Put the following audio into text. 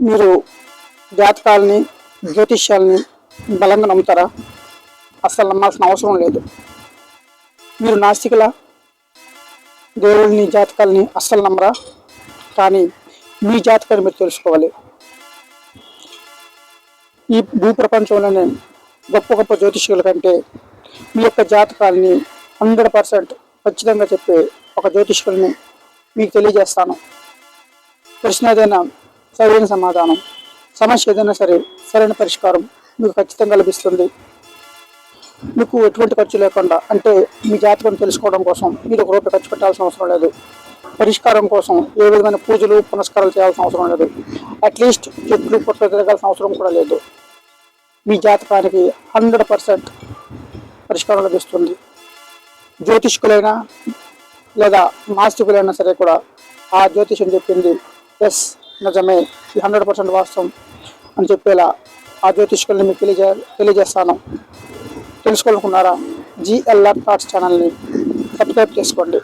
మీరు జాతకాలని జ్యోతిష్యాలని బలంగా నమ్ముతారా? అస్సలు నమ్మాల్సిన అవసరం లేదు. మీరు నాస్తికుల? దేవుడిని జాతకాలని అస్సలు నమ్మరా? కానీ మీ జాతకాన్ని మీరు తెలుసుకోవాలి. ఈ భూప్రపంచంలోనే గొప్ప గొప్ప జ్యోతిష్యుల కంటే మీ యొక్క జాతకాలని హండ్రెడ్ పర్సెంట్ ఖచ్చితంగా చెప్పే ఒక జ్యోతిష్కుల్ని మీకు తెలియజేస్తాను. ప్రశ్న ఏదైనా సరైన సమాధానం. సమస్య ఏదైనా సరే సరైన పరిష్కారం మీకు ఖచ్చితంగా లభిస్తుంది. మీకు ఎటువంటి ఖర్చు లేకుండా అంటే మీ జాతకం తెలుసుకోవడం కోసం మీరు ఒక రూపాయి ఖర్చు పెట్టాల్సిన అవసరం లేదు. పరిష్కారం కోసం ఏ విధమైన పూజలు పునస్కారాలు చేయాల్సిన అవసరం లేదు. అట్లీస్ట్ చెట్లు పొట్లు తిరగాల్సిన అవసరం కూడా లేదు. మీ జాతకానికి హండ్రెడ్ పర్సెంట్ పరిష్కారం లభిస్తుంది. జ్యోతిష్కులైనా లేదా నాస్తికులైనా సరే కూడా ఆ జ్యోతిష్యం చెప్పింది ఎస్ నిజమే ఇది హండ్రెడ్ పర్సెంట్ వాస్తవం అని చెప్పేలా ఆ జ్యోతిష్కుల్ని మీకు తెలియజే తెలియజేస్తాను. తెలుసుకోవాలనుకున్నారా? జిఎల్ఆర్ థాట్స్ ఛానల్ని సబ్స్క్రైబ్ చేసుకోండి.